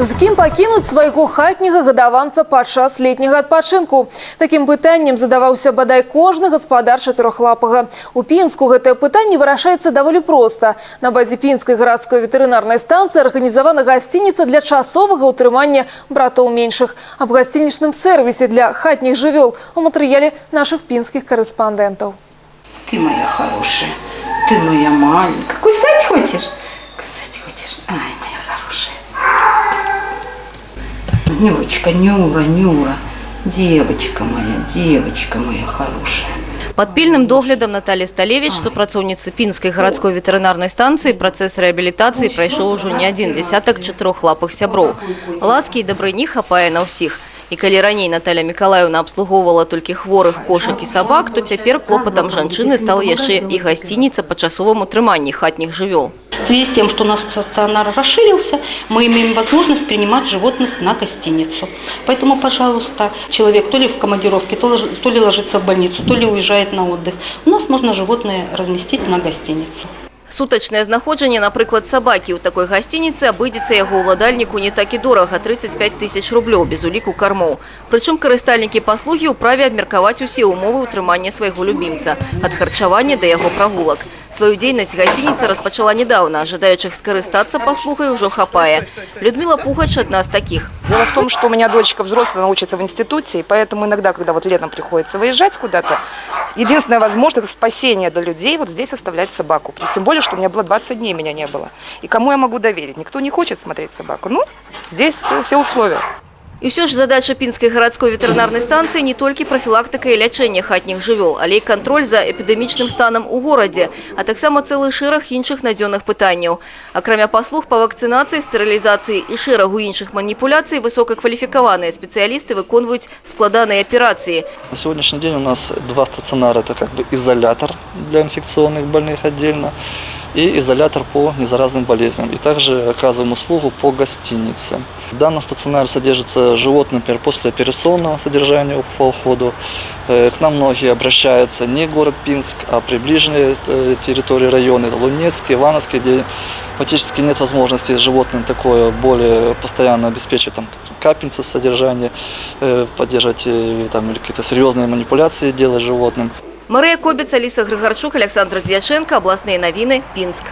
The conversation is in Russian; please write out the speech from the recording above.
З кім пакінуць свайго хатняга гадаванца падчас летняга адпачынку. Такім пытаннем задаваўся бадай кожны гаспадар чатырохлапага. У Пінску гэтае пытанне вырашаецца даволі проста. На базе пінскай гарадской ветэрынарнай станцыі арганізавана гасцініца для часовага ўтрымання братоў меншых. Аб гасцінічным сервісе для хатніх жывёл у матэрыяле нашых пінскіх корэспандэнтаў. Ты моя хорошая, ты моя маленькая. Кусать хочешь? Кусать хочешь? Ай, моя Нюрочка, Нюра, Нюра. Девочка моя, девочка моя хорошая. Пад пільным доглядам Наталі Сталевіч, супрацоўніцы пінскай гарадской ветэрынарнай станцыі, працэс рэабілітацыі прайшоў ужо не адзін дзесятак чатырохлапых сяброў. Ласкі і дабрыні хапае на ўсіх. І калі раней Наталя Мікалаеўна абслугоўвала толькі хворых кошак і сабак, то цяпер клопатам жанчыны стала яшчэ і гасцініца па часовым утрыманні хатніх жывёл. В связи с тем, что у нас стационар расширился, мы имеем возможность принимать животных на гостиницу. Поэтому, пожалуйста, человек то ли в командировке, то, лож- то ли ложится в больницу, то ли уезжает на отдых. У нас можно животное разместить на гостиницу. Сутачнае знаходжанне, напрыклад, сабакі ў такой гасцініцы абыдзецца яго ўладальніку не так і дорага 35 тысяч рублёў без уліку кармоў. Прычым карыстальнікі паслугі ўправе абмеркаваць усе ўмовы ўтрымання свайго любімца ад харчавання да яго прагулак. Сваю дзейнасць гасцініца распачала недавно, жадаючых скарыстацца паслугай ужо хапае. Людмила Пугач одна з такіх. Дело в том, что у меня дочка взрослая, она учится в институте, и поэтому иногда, когда вот летом приходится выезжать куда-то, единственная возможность – это спасение для людей вот здесь оставлять собаку. Тем более, что у меня было 20 дней, меня не было. И кому я могу доверить? Никто не хочет смотреть собаку. Ну, здесь все, все условия. І ўсё ж задача пінскай гарадской ветэрынарнай станцыі не толькі прафілактыка і лячэнне хатніх жывёл, але і кантроль за эпідэмічным станам у горадзе, а таксама цэлы шэраг іншых надзённых пытанняў. Акрамя паслуг па вакцынацыі, стэрылізацыі і шэрагу іншых маніпуляцый высокакваліфікаваныя спецыялісты выконваюць складаныя аперацыі. На сегодняшний день у нас два стационара. Это как бы изолятор для инфекционных больных отдельно и изолятор по незаразным болезням. И также оказываем услугу по гостинице. В данном стационаре содержится животное, например, после операционного содержания по уходу. Э, К нам многие обращаются не город Пинск, а приближенные э, территории районы, Лунецкий, Ивановский, где фактически нет возможности животным такое более постоянно обеспечивать там, капельницы содержания, э, поддерживать там, или какие-то серьезные манипуляции делать животным. Марыя Кобіц, Аліса Грыгарчук, Александр Дзяшенко, абласныя навіны, Пінск.